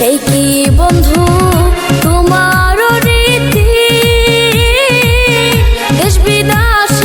এই কি বন্ধু তোমার রীতি? দেশ বিদাস